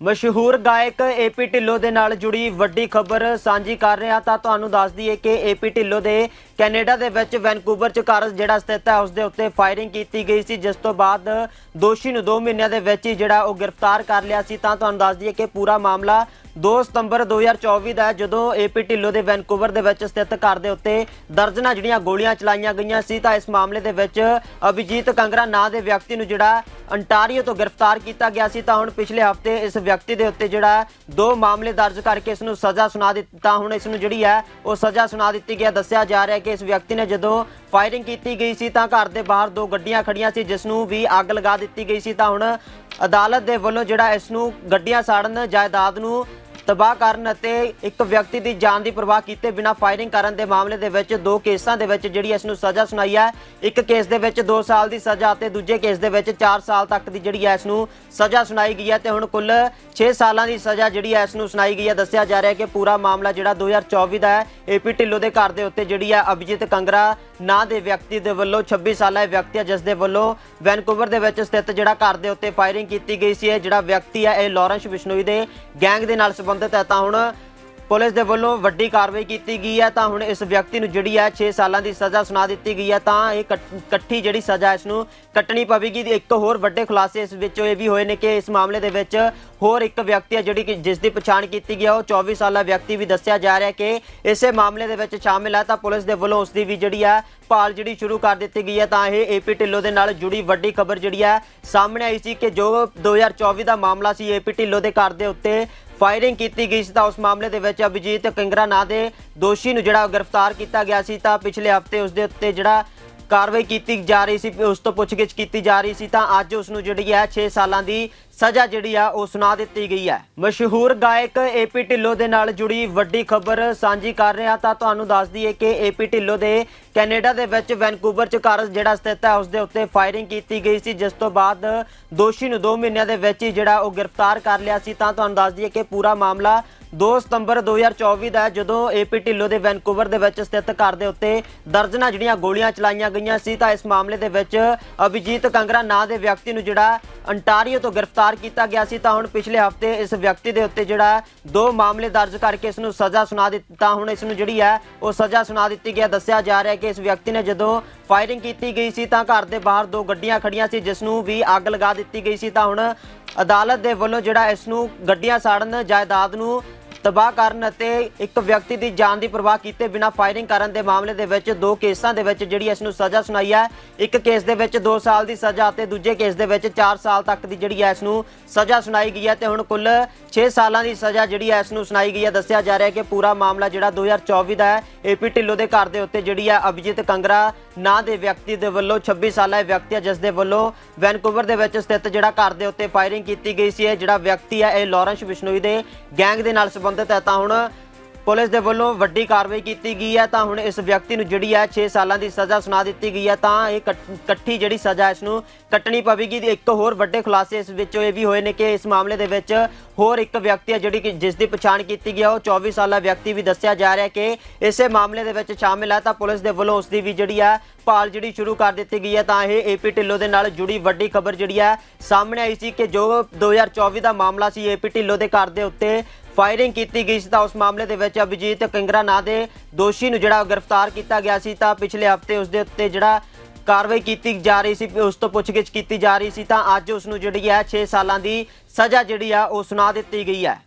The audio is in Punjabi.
ਮਸ਼ਹੂਰ ਗਾਇਕ ਏਪੀ ਢਿੱਲੋਂ ਦੇ ਨਾਲ ਜੁੜੀ ਵੱਡੀ ਖਬਰ ਸਾਂਝੀ ਕਰ ਰਹੇ ਹਾਂ ਤਾਂ ਤੁਹਾਨੂੰ ਦੱਸ ਦਈਏ ਕਿ ਏਪੀ ਢਿੱਲੋਂ ਦੇ ਕੈਨੇਡਾ ਦੇ ਵਿੱਚ ਵੈਨਕੂਵਰ ਚ ਘਰ ਜਿਹੜਾ ਸਥਿਤ ਹੈ ਉਸ ਦੇ ਉੱਤੇ ਫਾਇਰਿੰਗ ਕੀਤੀ ਗਈ ਸੀ। ਜਿਸ ਤੋਂ ਬਾਅਦ ਦੋਸ਼ੀ ਨੂੰ 2 ਮਹੀਨਿਆਂ ਦੇ ਵਿੱਚ ਹੀ ਜਿਹੜਾ ਉਹ ਗ੍ਰਿਫਤਾਰ ਕਰ ਲਿਆ ਸੀ। ਤਾਂ ਤੁਹਾਨੂੰ ਦੱਸ ਦਈਏ ਕਿ ਪੂਰਾ ਮਾਮਲਾ 2 ਸਤੰਬਰ 2024 ਦਾ ਹੈ, ਜਦੋਂ ਏਪੀ ਢਿੱਲੋਂ ਦੇ ਵੈਨਕੂਵਰ ਦੇ ਵਿੱਚ ਸਥਿਤ ਘਰ ਦੇ ਉੱਤੇ ਦਰਜਨਾਂ ਜਿਹੜੀਆਂ ਗੋਲੀਆਂ ਚਲਾਈਆਂ ਗਈਆਂ ਸੀ। ਤਾਂ ਇਸ ਮਾਮਲੇ ਦੇ ਵਿੱਚ ਅਭਿਜੀਤ ਕੰਗਰਾ ਨਾਂ ਦੇ ਵਿਅਕਤੀ ਨੂੰ ਜਿਹੜਾ ਅੰਟਾਰੀਓ ਤੋਂ ਗ੍ਰਿਫਤਾਰ ਕੀਤਾ ਗਿਆ ਸੀ। ਤਾਂ ਹੁਣ ਪਿਛਲੇ ਹਫ਼ਤੇ ਇਸ ਵਿਅਕਤੀ ਦੇ ਉੱਤੇ ਜਿਹੜਾ ਦੋ ਮਾਮਲੇ ਦਰਜ ਕਰਕੇ ਇਸ ਨੂੰ ਸਜ਼ਾ ਸੁਣਾ ਦਿੱਤੀ ਤਾਂ ਹੁਣ ਇਸ ਨੂੰ ਜਿਹੜੀ ਹੈ ਉਹ ਸਜ਼ਾ ਸੁਣਾ ਦਿੱਤੀ ਗਿਆ ਦੱਸਿਆ ਜਾ ਰਿਹਾ ਹੈ ਕਿ ਇਸ ਵਿਅਕਤੀ ਨੇ ਜਦੋਂ ਫਾਇਰਿੰਗ ਕੀਤੀ ਗਈ ਸੀ ਤਾਂ ਘਰ ਦੇ ਬਾਹਰ ਦੋ ਗੱਡੀਆਂ ਖੜੀਆਂ ਸੀ, ਜਿਸ ਨੂੰ ਵੀ ਅੱਗ ਲਗਾ ਦਿੱਤੀ ਗਈ ਸੀ ਤਾਂ ਹੁਣ ਅਦਾਲਤ ਦੇ ਵੱਲੋਂ ਜਿਹੜਾ ਇਸ ਨੂੰ ਗੱਡੀਆਂ ਸਾੜਨ, ਜਾਇਦਾਦ ਨੂੰ ਤਬਾਹ ਕਰਨ ਅਤੇ ਇੱਕ ਵਿਅਕਤੀ ਦੀ ਜਾਨ ਦੀ ਪਰਵਾਹ ਕੀਤੇ ਬਿਨਾਂ ਫਾਇਰਿੰਗ ਕਰਨ ਦੇ ਮਾਮਲੇ ਦੇ ਵਿੱਚ ਦੋ ਕੇਸਾਂ ਦੇ ਵਿੱਚ ਜਿਹੜੀ ਇਸ ਨੂੰ ਸਜ਼ਾ ਸੁਣਾਈ ਹੈ। ਇੱਕ ਕੇਸ ਦੇ ਵਿੱਚ 2 ਸਾਲ ਦੀ ਸਜ਼ਾ ਅਤੇ ਦੂਜੇ ਕੇਸ ਦੇ ਵਿੱਚ 4 ਸਾਲ ਤੱਕ ਦੀ ਜਿਹੜੀ ਹੈ ਇਸ ਨੂੰ ਸਜ਼ਾ ਸੁਣਾਈ ਗਈ ਹੈ ਤੇ ਹੁਣ ਕੁੱਲ 6 ਸਾਲਾਂ ਦੀ ਸਜ਼ਾ ਜਿਹੜੀ ਹੈ ਇਸ ਨੂੰ ਸੁਣਾਈ ਗਈ ਹੈ। ਦੱਸਿਆ ਜਾ ਰਿਹਾ ਹੈ ਕਿ ਪੂਰਾ ਮਾਮਲਾ ਜਿਹੜਾ 2024 ਦਾ ਹੈ ਏਪੀ ਢਿੱਲੋਂ ਦੇ ਘਰ ਦੇ ਉੱਤੇ ਜਿਹੜੀ ਹੈ ਅਭਿਜੀਤ ਕੰਗਰਾ ਨਾਂ ਦੇ ਵਿਅਕਤੀ ਦੇ ਵੱਲੋਂ 26 ਸਾਲਾ ਇਹ ਵਿਅਕਤੀ ਹੈ, ਜਿਸ ਦੇ ਵੱਲੋਂ ਵੈਨਕੂਵਰ ਦੇ ਵਿੱਚ ਸਥਿਤ ਜਿਹੜਾ ਘਰ ਦੇ ਉੱਤੇ ਫਾਇਰਿੰਗ ਕੀਤੀ ਗਈ ਸੀ। ਇਹ ਜਿਹੜਾ ਵਿਅਕਤੀ ਹੈ, ਇਹ ਲਾਰੈਂਸ ਬਿਸ਼ਨੋਈ ਦੇ ਗੈਂਗ ਦੇ ਨਾਲ ਸੰਬੰਧ ਸੰਬੰਧਿਤ ਹੈ, ਤਾਂ ਹੁਣ ਪੁਲਿਸ ਦੇ ਵੱਲੋਂ ਵੱਡੀ ਕਾਰਵਾਈ ਕੀਤੀ ਗਈ ਹੈ, ਤਾਂ ਹੁਣ ਇਸ ਵਿਅਕਤੀ ਨੂੰ ਜਿਹੜੀ ਹੈ 6 ਸਾਲਾਂ ਦੀ ਸਜ਼ਾ ਸੁਣਾ ਦਿੱਤੀ ਗਈ ਹੈ, ਤਾਂ ਇਹ ਇਕੱਠੀ ਜਿਹੜੀ ਸਜ਼ਾ ਇਸ ਨੂੰ ਕੱਟਣੀ ਪਵੇਗੀ ਇੱਕ ਹੋਰ ਵੱਡੇ ਖੁਲਾਸੇ ਇਸ ਵਿੱਚ ਇਹ ਵੀ ਹੋਏ ਨੇ ਕਿ ਇਸ ਮਾਮਲੇ ਦੇ ਵਿੱਚ ਹੋਰ ਇੱਕ ਵਿਅਕਤੀ ਹੈ, ਜਿਹੜੀ ਕਿ ਜਿਸ ਦੀ ਪਛਾਣ ਕੀਤੀ ਗਈ ਹੈ, ਉਹ 24 ਸਾਲਾ ਵਿਅਕਤੀ ਵੀ ਦੱਸਿਆ ਜਾ ਰਿਹਾ ਕਿ ਇਸੇ ਮਾਮਲੇ ਦੇ ਵਿੱਚ ਸ਼ਾਮਿਲ ਹੈ, ਤਾਂ ਪੁਲਿਸ ਦੇ ਵੱਲੋਂ ਉਸ ਦੀ ਵੀ ਜਿਹੜੀ ਹੈ ਭਾਲ ਜਿਹੜੀ ਸ਼ੁਰੂ ਕਰ ਦਿੱਤੀ ਗਈ ਹੈ, ਤਾਂ ਇਹ ਏਪੀ ਢਿੱਲੋਂ ਦੇ ਨਾਲ ਜੁੜੀ ਵੱਡੀ ਖਬਰ ਜਿਹੜੀ ਹੈ ਸਾਹਮਣੇ ਆਈ ਸੀ ਕਿ ਜੋ 2024 ਦਾ ਮਾਮਲਾ ਸੀ, ਏਪੀ ਢਿੱਲੋਂ ਦੇ ਘਰ ਦੇ ਉੱਤੇ ਫਾਇਰਿੰਗ ਕੀਤੀ ਗਈ ਸੀ ਤਾਂ ਉਸ ਮਾਮਲੇ ਦੇ ਵਿੱਚ ਅਭਿਜੀਤ ਕੰਗਰਾ ਨਾਂ ਦੇ ਦੋਸ਼ੀ ਨੂੰ ਜਿਹੜਾ ਗ੍ਰਿਫਤਾਰ ਕੀਤਾ ਗਿਆ ਸੀ ਤਾਂ ਪਿਛਲੇ ਹਫ਼ਤੇ ਉਸ ਦੇ ਉੱਤੇ ਜਿਹੜਾ ਕਾਰਵਾਈ ਕੀਤੀ ਜਾ ਰਹੀ ਸੀ ਉਸ ਤੋਂ ਪੁੱਛਗਿੱਛ ਕੀਤੀ ਜਾ ਰਹੀ ਸੀ, ਤਾਂ ਅੱਜ ਉਸ ਨੂੰ ਜਿਹੜੀ ਹੈ 6 ਸਾਲਾਂ ਦੀ ਸਜ਼ਾ ਜਿਹੜੀ ਆ, ਉਹ ਸੁਣਾ ਦਿੱਤੀ ਗਈ ਹੈ। ਮਸ਼ਹੂਰ ਗਾਇਕ ਏਪੀ ਢਿੱਲੋਂ ਦੇ ਨਾਲ ਜੁੜੀ ਵੱਡੀ ਖਬਰ ਸਾਂਝੀ ਕਰ ਰਹੇ ਹਾਂ ਤਾਂ ਤੁਹਾਨੂੰ ਦੱਸ ਦਈਏ ਕਿ ਏਪੀ ਢਿੱਲੋਂ ਦੇ ਕੈਨੇਡਾ ਦੇ ਵਿੱਚ ਵੈਨਕੂਵਰ ਚ ਘਰ ਜਿਹੜਾ ਸਥਿਤ ਹੈ ਉਸ ਦੇ ਉੱਤੇ ਫਾਇਰਿੰਗ ਕੀਤੀ ਗਈ ਸੀ, ਜਿਸ ਤੋਂ ਬਾਅਦ ਦੋਸ਼ੀ ਨੂੰ 2 ਮਹੀਨਿਆਂ ਦੇ ਵਿੱਚ ਹੀ ਜਿਹੜਾ ਉਹ ਗ੍ਰਿਫਤਾਰ ਕਰ ਲਿਆ ਸੀ। ਤਾਂ ਤੁਹਾਨੂੰ ਦੱਸ ਦਈਏ ਕਿ ਪੂਰਾ ਮਾਮਲਾ 2 ਸਤੰਬਰ 2024 ਦਾ ਹੈ, ਜਦੋਂ ਏਪੀ ਢਿੱਲੋਂ ਦੇ ਵੈਨਕੂਵਰ ਦੇ ਵਿੱਚ ਸਥਿਤ ਘਰ ਦੇ ਉੱਤੇ ਦਰਜਨਾਂ ਜਿਹੜੀਆਂ ਗੋਲੀਆਂ ਚਲਾਈਆਂ ਗਈਆਂ ਸੀ ਤਾਂ ਇਸ ਮਾਮਲੇ ਦੇ ਵਿੱਚ ਅਭਿਜੀਤ ਕੰਗਰਾ ਨਾਂ ਦੇ ਵਿਅਕਤੀ ਨੂੰ ਜਿਹੜਾ ਅੰਟਾਰੀਓ ਤੋਂ ਗ੍ਰਿਫਤਾਰ ਕੀਤਾ ਗਿਆ ਸੀ ਤਾਂ ਹੁਣ ਪਿਛਲੇ ਹਫ਼ਤੇ ਇਸ ਵਿਅਕਤੀ ਦੇ ਉੱਤੇ ਜਿਹੜਾ ਦੋ ਮਾਮਲੇ ਦਰਜ ਕਰਕੇ ਇਸ ਨੂੰ ਸਜ਼ਾ ਸੁਣਾ ਦਿੱਤੀ ਤਾਂ ਹੁਣ ਇਸ ਨੂੰ ਜਿਹੜੀ ਹੈ ਉਹ ਸਜ਼ਾ ਸੁਣਾ ਦਿੱਤੀ ਗਿਆ ਦੱਸਿਆ ਜਾ ਰਿਹਾ ਹੈ ਕਿ ਇਸ ਵਿਅਕਤੀ ਨੇ ਜਦੋਂ ਫਾਇਰਿੰਗ ਕੀਤੀ ਗਈ ਸੀ ਤਾਂ ਘਰ ਦੇ ਬਾਹਰ ਦੋ ਗੱਡੀਆਂ ਖੜੀਆਂ ਸੀ ਜਿਸ ਨੂੰ ਵੀ ਅੱਗ ਲਗਾ ਦਿੱਤੀ ਗਈ ਸੀ ਤਾਂ ਹੁਣ ਅਦਾਲਤ ਦੇ ਵੱਲੋਂ ਜਿਹੜਾ ਇਸ ਨੂੰ ਗੱਡੀਆਂ ਸਾੜਨ ਜਾਇਦਾਦ ਨੂੰ ਤਬਾਹ ਕਰਨ ਅਤੇ ਇੱਕ ਵਿਅਕਤੀ ਦੀ ਜਾਨ ਦੀ ਪਰਵਾਹ ਕੀਤੇ ਬਿਨਾਂ ਫਾਇਰਿੰਗ ਕਰਨ ਦੇ ਮਾਮਲੇ ਦੇ ਵਿੱਚ ਦੋ ਕੇਸਾਂ ਦੇ ਵਿੱਚ ਜਿਹੜੀ ਇਸ ਨੂੰ ਸਜ਼ਾ ਸੁਣਾਈ ਹੈ। ਇੱਕ ਕੇਸ ਦੇ ਵਿੱਚ 2 ਸਾਲ ਦੀ ਸਜ਼ਾ ਅਤੇ ਦੂਜੇ ਕੇਸ ਦੇ ਵਿੱਚ 4 ਸਾਲ ਤੱਕ ਦੀ ਜਿਹੜੀ ਹੈ ਇਸ ਨੂੰ ਸਜ਼ਾ ਸੁਣਾਈ ਗਈ ਹੈ ਤੇ ਹੁਣ ਕੁੱਲ 6 ਸਾਲਾਂ ਦੀ ਸਜ਼ਾ ਜਿਹੜੀ ਹੈ ਇਸ ਨੂੰ ਸੁਣਾਈ ਗਈ ਹੈ। ਦੱਸਿਆ ਜਾ ਰਿਹਾ ਹੈ ਕਿ ਪੂਰਾ ਮਾਮਲਾ ਜਿਹੜਾ 2024 ਦਾ ਹੈ ਏਪੀ ਢਿੱਲੋਂ ਦੇ ਘਰ ਦੇ ਉੱਤੇ ਜਿਹੜੀ ਹੈ ਅਭਿਜੀਤ ਕੰਗਰਾ ਨਾਂ ਦੇ ਵਿਅਕਤੀ ਦੇ ਵੱਲੋਂ 26 ਸਾਲਾ ਇਹ ਵਿਅਕਤੀ ਹੈ ਜਿਸ ਦੇ ਵੱਲੋਂ ਵੈਨਕੂਵਰ ਦੇ ਵਿੱਚ ਸਥਿਤ ਜਿਹੜਾ ਘਰ ਦੇ ਉੱਤੇ ਫਾਇਰਿੰਗ ਕੀਤੀ ਗਈ ਸੀ। ਇਹ ਜਿਹੜਾ ਵਿਅਕਤੀ ਹੈ ਇਹ ਲਾਰੈਂਸ ਬਿਸ਼ਨੋਈ ਦੇ ਗੈਂਗ ਦੇ ਨਾਲ ਸੰਬੰਧਿਤ ਹੈ। ਤਾਂ ਹੁਣ ਪੁਲਿਸ ਦੇ ਵੱਲੋਂ ਵੱਡੀ ਕਾਰਵਾਈ ਕੀਤੀ ਗਈ ਹੈ, ਤਾਂ ਹੁਣ ਇਸ ਵਿਅਕਤੀ ਨੂੰ ਜਿਹੜੀ ਹੈ 6 ਸਾਲਾਂ ਦੀ ਸਜ਼ਾ ਸੁਣਾ ਦਿੱਤੀ ਗਈ ਹੈ, ਤਾਂ ਇਹ ਕੱਟ- ਇਕੱਠੀ ਜਿਹੜੀ ਸਜ਼ਾ ਇਸ ਨੂੰ ਕੱਟਣੀ ਪਵੇਗੀ ਤੇ ਇੱਕ ਹੋਰ ਵੱਡੇ ਖੁਲਾਸੇ ਇਸ ਵਿੱਚੋਂ ਇਹ ਵੀ ਹੋਏ ਨੇ ਕਿ ਇਸ ਮਾਮਲੇ ਦੇ ਵਿੱਚ ਹੋਰ ਇੱਕ ਵਿਅਕਤੀ ਹੈ ਜਿਹੜੀ ਕਿ ਜਿਸ ਦੀ ਪਛਾਣ ਕੀਤੀ ਗਈ ਹੈ, ਉਹ 24 ਸਾਲਾ ਵਿਅਕਤੀ ਵੀ ਦੱਸਿਆ ਜਾ ਰਿਹਾ ਕਿ ਇਸੇ ਮਾਮਲੇ ਦੇ ਵਿੱਚ ਸ਼ਾਮਿਲ ਹੈ, ਤਾਂ ਪੁਲਿਸ ਦੇ ਵੱਲੋਂ ਉਸ ਦੀ ਵੀ ਜਿਹੜੀ ਹੈ ਭਾਲ ਜਿਹੜੀ ਸ਼ੁਰੂ ਕਰ ਦਿੱਤੀ ਗਈ ਹੈ, ਤਾਂ ਇਹ ਏਪੀ ਢਿੱਲੋਂ ਦੇ ਨਾਲ ਜੁੜੀ ਵੱਡੀ ਖਬਰ ਜਿਹੜੀ ਹੈ ਸਾਹਮਣੇ ਆਈ ਸੀ ਕਿ ਜੋ 2024 ਦਾ ਮਾਮਲਾ ਸੀ ਏਪੀ ਢਿੱਲੋਂ ਦੇ ਘਰ ਦੇ ਉੱਤੇ ਫਾਇਰਿੰਗ ਕੀਤੀ ਗਈ ਸੀ ਤਾਂ ਉਸ ਮਾਮਲੇ ਦੇ ਵਿੱਚ ਅਭਿਜੀਤ ਕੰਗਰਾ ਨਾਂ ਦੇ ਦੋਸ਼ੀ ਨੂੰ ਜਿਹੜਾ ਗ੍ਰਿਫਤਾਰ ਕੀਤਾ ਗਿਆ ਸੀ ਤਾਂ ਪਿਛਲੇ ਹਫ਼ਤੇ ਉਸ ਦੇ ਉੱਤੇ ਜਿਹੜਾ ਕਾਰਵਾਈ ਕੀਤੀ ਜਾ ਰਹੀ ਸੀ, ਉਸ ਤੋਂ ਪੁੱਛਗਿੱਛ ਕੀਤੀ ਜਾ ਰਹੀ ਸੀ ਤਾਂ ਅੱਜ ਉਸ ਨੂੰ ਜਿਹੜੀ ਹੈ 6 ਸਾਲਾਂ ਦੀ ਸਜ਼ਾ ਜਿਹੜੀ ਆ ਉਹ ਸੁਣਾ ਦਿੱਤੀ ਗਈ ਹੈ।